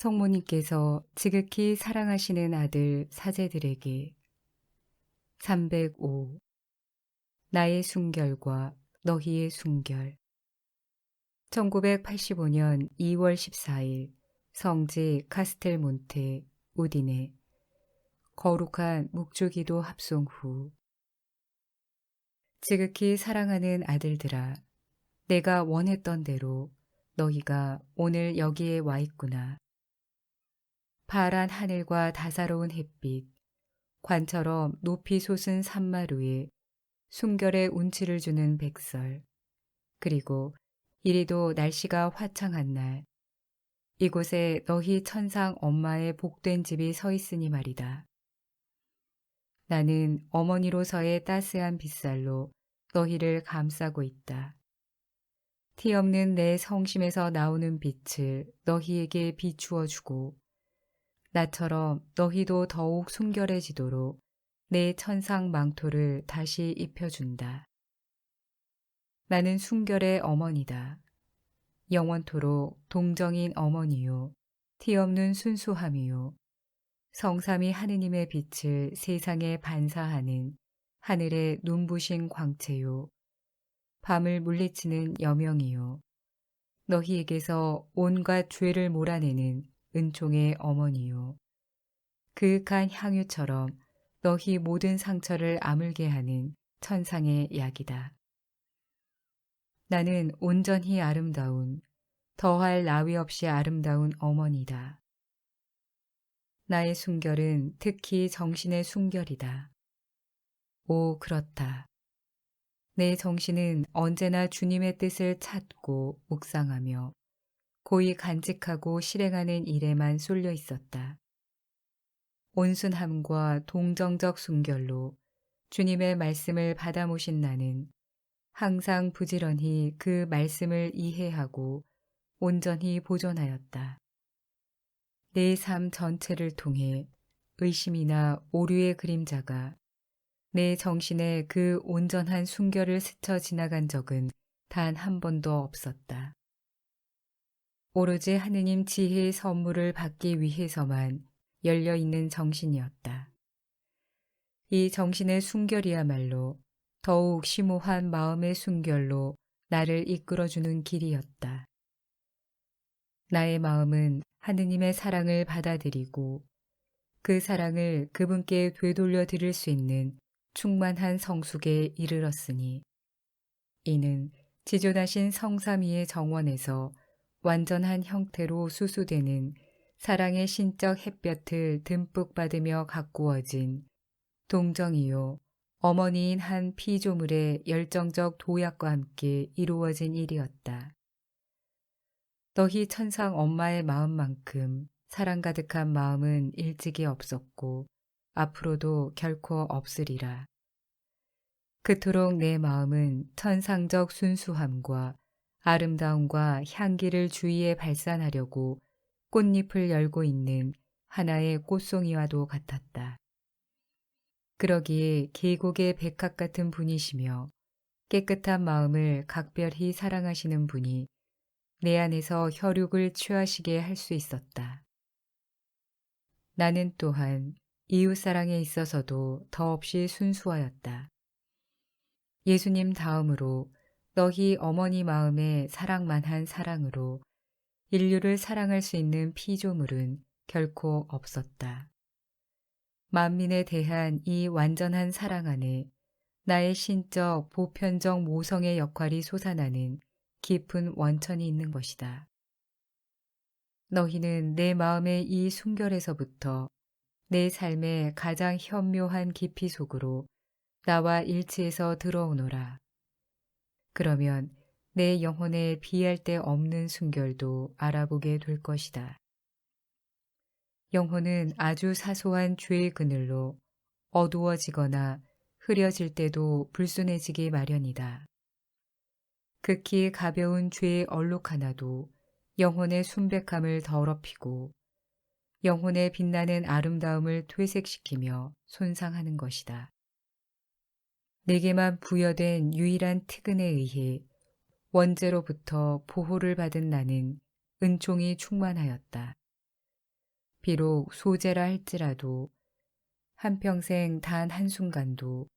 성모님께서 지극히 사랑하시는 아들 사제들에게 305 나의 순결과 너희의 순결. 1985년 2월 14일 성지 카스텔몬테 우디네. 거룩한 묵주기도 합송 후 지극히 사랑하는 아들들아 내가 원했던 대로 너희가 오늘 여기에 와 있구나. 파란 하늘과 다사로운 햇빛, 관처럼 높이 솟은 산마루에 순결의 운치를 주는 백설, 그리고 이리도 날씨가 화창한 날, 이곳에 너희 천상 엄마의 복된 집이 서 있으니 말이다. 나는 어머니로서의 따스한 빗살로 너희를 감싸고 있다. 티 없는 내 성심에서 나오는 빛을 너희에게 비추어 주고 나처럼 너희도 더욱 순결해지도록 내 천상 망토를 다시 입혀준다. 나는 순결의 어머니다. 영원토록 동정인 어머니요. 티 없는 순수함이요. 성삼이 하느님의 빛을 세상에 반사하는 하늘의 눈부신 광채요. 밤을 물리치는 여명이요. 너희에게서 온갖 죄를 몰아내는 은총의 어머니요. 그윽한 향유처럼 너희 모든 상처를 아물게 하는 천상의 약이다. 나는 온전히 아름다운, 더할 나위 없이 아름다운 어머니다. 나의 순결은 특히 정신의 순결이다. 오, 그렇다. 내 정신은 언제나 주님의 뜻을 찾고 묵상하며 고이 간직하고 실행하는 일에만 쏠려 있었다. 온순함과 동정적 순결로 주님의 말씀을 받아 모신 나는 항상 부지런히 그 말씀을 이해하고 온전히 보존하였다. 내 삶 전체를 통해 의심이나 오류의 그림자가 내 정신에 그 온전한 순결을 스쳐 지나간 적은 단 한 번도 없었다. 오로지 하느님 지혜의 선물을 받기 위해서만 열려 있는 정신이었다. 이 정신의 순결이야말로 더욱 심오한 마음의 순결로 나를 이끌어주는 길이었다. 나의 마음은 하느님의 사랑을 받아들이고 그 사랑을 그분께 되돌려 드릴 수 있는 충만한 성숙에 이르렀으니 이는 지존하신 성삼위의 정원에서 완전한 형태로 수수되는 사랑의 신적 햇볕을 듬뿍 받으며 가꾸어진 동정이요 어머니인 한 피조물의 열정적 도약과 함께 이루어진 일이었다. 너희 천상 엄마의 마음만큼 사랑 가득한 마음은 일찍이 없었고 앞으로도 결코 없으리라. 그토록 내 마음은 천상적 순수함과 아름다움과 향기를 주위에 발산하려고 꽃잎을 열고 있는 하나의 꽃송이와도 같았다. 그러기에 계곡의 백합 같은 분이시며 깨끗한 마음을 각별히 사랑하시는 분이 내 안에서 혈육을 취하시게 할 수 있었다. 나는 또한 이웃사랑에 있어서도 더없이 순수하였다. 예수님 다음으로 너희 어머니 마음에 사랑만 한 사랑으로 인류를 사랑할 수 있는 피조물은 결코 없었다. 만민에 대한 이 완전한 사랑 안에 나의 신적 보편적 모성의 역할이 솟아나는 깊은 원천이 있는 것이다. 너희는 내 마음의 이 순결에서부터 내 삶의 가장 현묘한 깊이 속으로 나와 일치해서 들어오노라. 그러면 내 영혼에 비할 데 없는 순결도 알아보게 될 것이다. 영혼은 아주 사소한 죄의 그늘로 어두워지거나 흐려질 때도 불순해지기 마련이다. 극히 가벼운 죄의 얼룩 하나도 영혼의 순백함을 더럽히고 영혼의 빛나는 아름다움을 퇴색시키며 손상하는 것이다. 내게만 부여된 유일한 특은에 의해 원죄로부터 보호를 받은 나는 은총이 충만하였다. 비록 소재라 할지라도 한평생 단 한순간도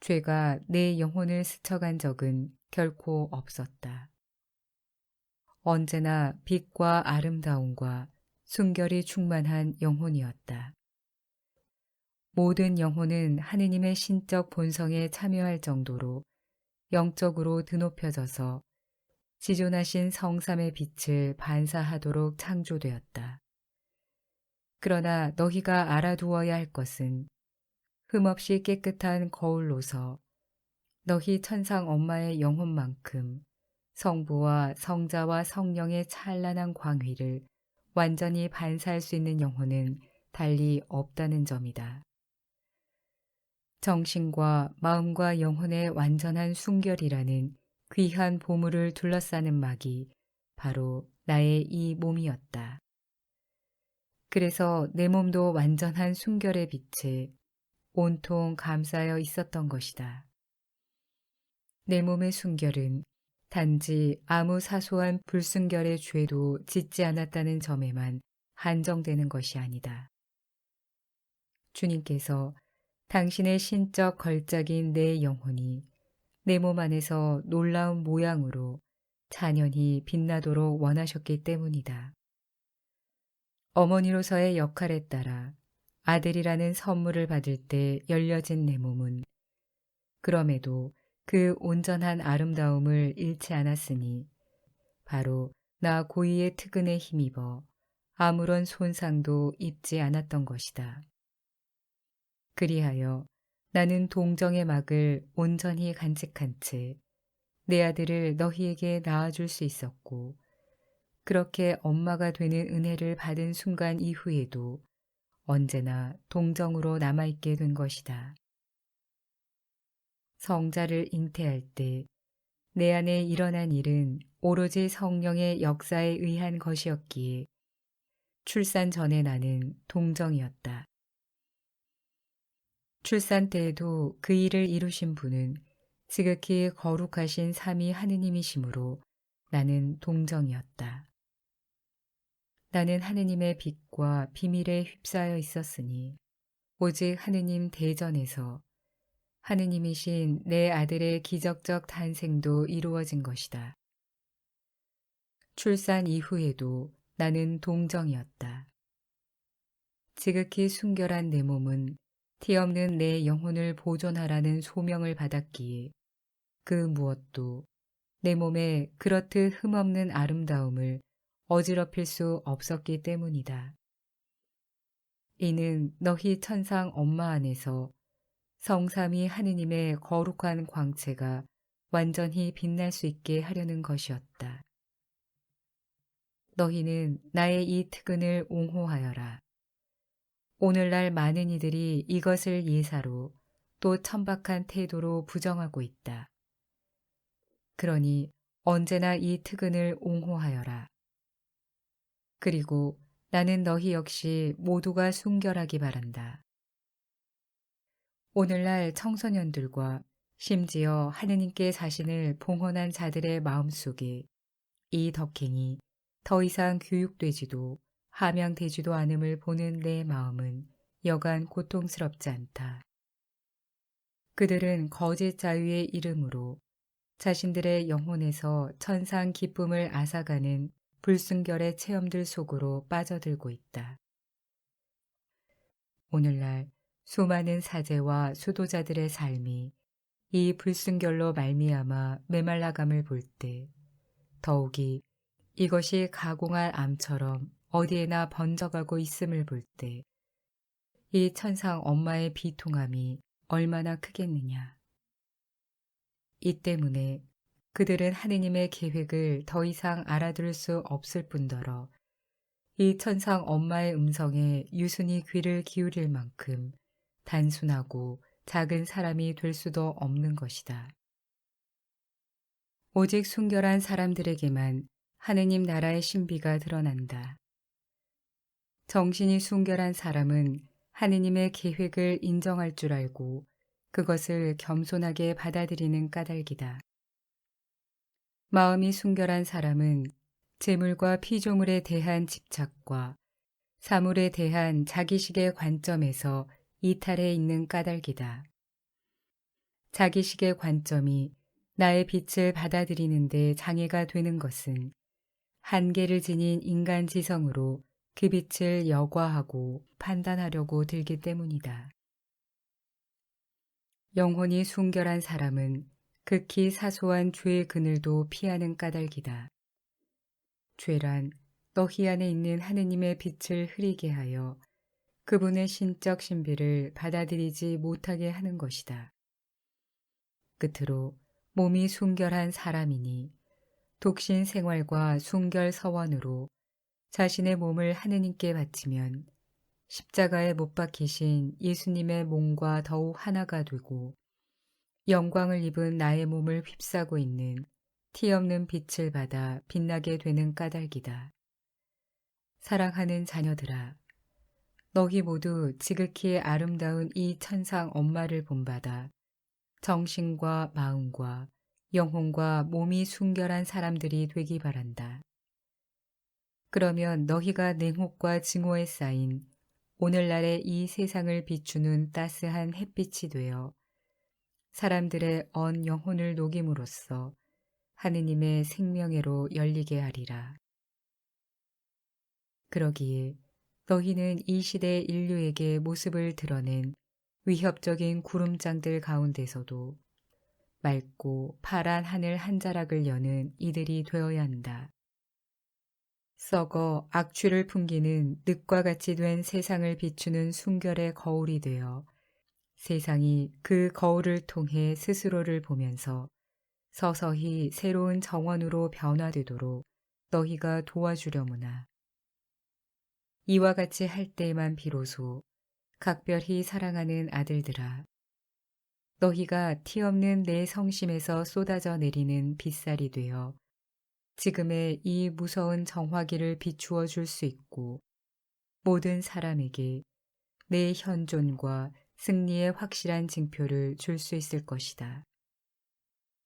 죄가 내 영혼을 스쳐간 적은 결코 없었다. 언제나 빛과 아름다움과 순결이 충만한 영혼이었다. 모든 영혼은 하느님의 신적 본성에 참여할 정도로 영적으로 드높여져서 지존하신 성삼의 빛을 반사하도록 창조되었다. 그러나 너희가 알아두어야 할 것은 흠없이 깨끗한 거울로서 너희 천상 엄마의 영혼만큼 성부와 성자와 성령의 찬란한 광휘를 완전히 반사할 수 있는 영혼은 달리 없다는 점이다. 정신과 마음과 영혼의 완전한 순결이라는 귀한 보물을 둘러싸는 막이 바로 나의 이 몸이었다. 그래서 내 몸도 완전한 순결의 빛에 온통 감싸여 있었던 것이다. 내 몸의 순결은 단지 아무 사소한 불순결의 죄도 짓지 않았다는 점에만 한정되는 것이 아니다. 주님께서 당신의 신적 걸작인 내 영혼이 내 몸 안에서 놀라운 모양으로 잔연히 빛나도록 원하셨기 때문이다. 어머니로서의 역할에 따라 아들이라는 선물을 받을 때 열려진 내 몸은 그럼에도 그 온전한 아름다움을 잃지 않았으니 바로 나 고이의 특근에 힘입어 아무런 손상도 입지 않았던 것이다. 그리하여 나는 동정의 막을 온전히 간직한 채 내 아들을 너희에게 낳아줄 수 있었고 그렇게 엄마가 되는 은혜를 받은 순간 이후에도 언제나 동정으로 남아있게 된 것이다. 성자를 잉태할 때 내 안에 일어난 일은 오로지 성령의 역사에 의한 것이었기에 출산 전에 나는 동정이었다. 출산 때에도 그 일을 이루신 분은 지극히 거룩하신 삼위 하느님이시므로 나는 동정이었다. 나는 하느님의 빛과 비밀에 휩싸여 있었으니 오직 하느님 대전에서 하느님이신 내 아들의 기적적 탄생도 이루어진 것이다. 출산 이후에도 나는 동정이었다. 지극히 순결한 내 몸은 티 없는 내 영혼을 보존하라는 소명을 받았기에 그 무엇도 내 몸에 그렇듯 흠없는 아름다움을 어지럽힐 수 없었기 때문이다. 이는 너희 천상 엄마 안에서 성삼이 하느님의 거룩한 광채가 완전히 빛날 수 있게 하려는 것이었다. 너희는 나의 이 특근을 옹호하여라. 오늘날 많은 이들이 이것을 예사로 또 천박한 태도로 부정하고 있다. 그러니 언제나 이 특근을 옹호하여라. 그리고 나는 너희 역시 모두가 순결하기 바란다. 오늘날 청소년들과 심지어 하느님께 자신을 봉헌한 자들의 마음속에 이 덕행이 더 이상 교육되지도 함양되지도 않음을 보는 내 마음은 여간 고통스럽지 않다. 그들은 거짓 자유의 이름으로 자신들의 영혼에서 천상 기쁨을 앗아가는 불순결의 체험들 속으로 빠져들고 있다. 오늘날 수많은 사제와 수도자들의 삶이 이 불순결로 말미암아 메말라감을 볼 때 더욱이 이것이 가공할 암처럼 어디에나 번져가고 있음을 볼 때 이 천상 엄마의 비통함이 얼마나 크겠느냐. 이 때문에 그들은 하느님의 계획을 더 이상 알아들을 수 없을 뿐더러 이 천상 엄마의 음성에 유순히 귀를 기울일 만큼 단순하고 작은 사람이 될 수도 없는 것이다. 오직 순결한 사람들에게만 하느님 나라의 신비가 드러난다. 정신이 순결한 사람은 하느님의 계획을 인정할 줄 알고 그것을 겸손하게 받아들이는 까닭이다. 마음이 순결한 사람은 재물과 피조물에 대한 집착과 사물에 대한 자기식의 관점에서 이탈해 있는 까닭이다. 자기식의 관점이 나의 빛을 받아들이는데 장애가 되는 것은 한계를 지닌 인간 지성으로 그 빛을 여과하고 판단하려고 들기 때문이다. 영혼이 순결한 사람은 극히 사소한 죄의 그늘도 피하는 까닭이다. 죄란 너희 안에 있는 하느님의 빛을 흐리게 하여 그분의 신적 신비를 받아들이지 못하게 하는 것이다. 끝으로 몸이 순결한 사람이니 독신 생활과 순결 서원으로 자신의 몸을 하느님께 바치면 십자가에 못 박히신 예수님의 몸과 더욱 하나가 되고 영광을 입은 나의 몸을 휩싸고 있는 티 없는 빛을 받아 빛나게 되는 까닭이다. 사랑하는 자녀들아, 너희 모두 지극히 아름다운 이 천상 엄마를 본받아 정신과 마음과 영혼과 몸이 순결한 사람들이 되기 바란다. 그러면 너희가 냉혹과 증오에 쌓인 오늘날의 이 세상을 비추는 따스한 햇빛이 되어 사람들의 언 영혼을 녹임으로써 하느님의 생명회로 열리게 하리라. 그러기에 너희는 이 시대 인류에게 모습을 드러낸 위협적인 구름장들 가운데서도 맑고 파란 하늘 한 자락을 여는 이들이 되어야 한다. 썩어 악취를 풍기는 늪과 같이 된 세상을 비추는 순결의 거울이 되어 세상이 그 거울을 통해 스스로를 보면서 서서히 새로운 정원으로 변화되도록 너희가 도와주려무나. 이와 같이 할 때에만 비로소 각별히 사랑하는 아들들아. 너희가 티 없는 내 성심에서 쏟아져 내리는 빗살이 되어 지금의 이 무서운 정화기를 비추어 줄 수 있고 모든 사람에게 내 현존과 승리의 확실한 징표를 줄 수 있을 것이다.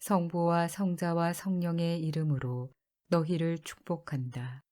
성부와 성자와 성령의 이름으로 너희를 축복한다.